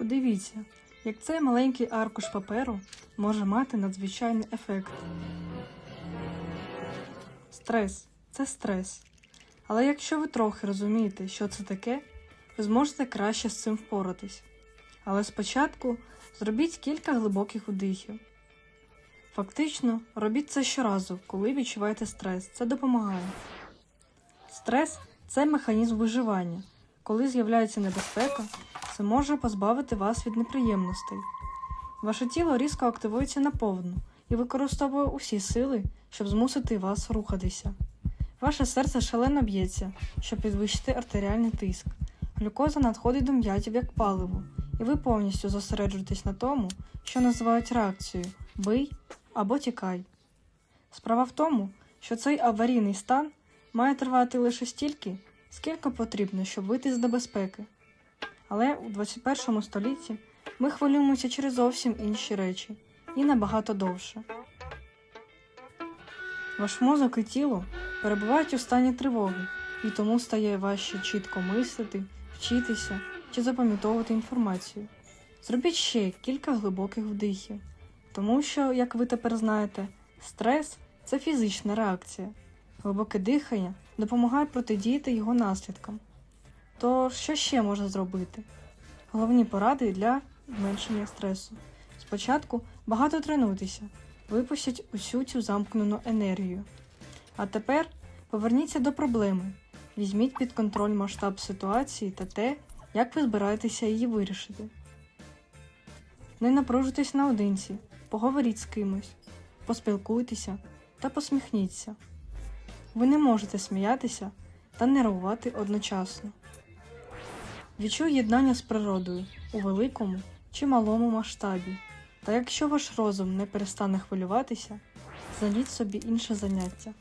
Подивіться, як цей маленький аркуш паперу може мати надзвичайний ефект. Стрес це стрес. Але якщо ви трохи розумієте, що це таке, ви зможете краще з цим впоратись. Але спочатку зробіть кілька глибоких вдихів. Фактично, робіть це щоразу, коли відчуваєте стрес. Це допомагає. Стрес це механізм виживання. Коли з'являється небезпека, це може позбавити вас від неприємностей. Ваше тіло різко активується наповну і використовує усі сили, щоб змусити вас рухатися. Ваше серце шалено б'ється, щоб підвищити артеріальний тиск. Глюкоза надходить до м'язів як паливо, і ви повністю зосереджуєтесь на тому, що називають реакцією бий або тікай. Справа в тому, що цей аварійний стан має тривати лише стільки, скільки потрібно, щоб вийти з небезпеки. Але у 21 столітті ми хвилюємося через зовсім інші речі і набагато довше. Ваш мозок і тіло перебувають у стані тривоги, і тому стає важче чітко мислити, вчитися чи запам'ятовувати інформацію. Зробіть ще кілька глибоких вдихів, тому що, як ви тепер знаєте, стрес це фізична реакція. Глибоке дихання допомагає протидіяти його наслідкам. То що ще можна зробити? Головні поради для зменшення стресу. Спочатку багато тренуйтеся, випустіть усю цю замкнену енергію. А тепер поверніться до проблеми. Візьміть під контроль масштаб ситуації та те, як ви збираєтеся її вирішити. Не напружуйтесь наодинці, поговоріть з кимось, поспілкуйтеся та посміхніться. Ви не можете сміятися та нервувати одночасно. Відчуй єднання з природою у великому чи малому масштабі. Та якщо ваш розум не перестане хвилюватися, знайдіть собі інше заняття.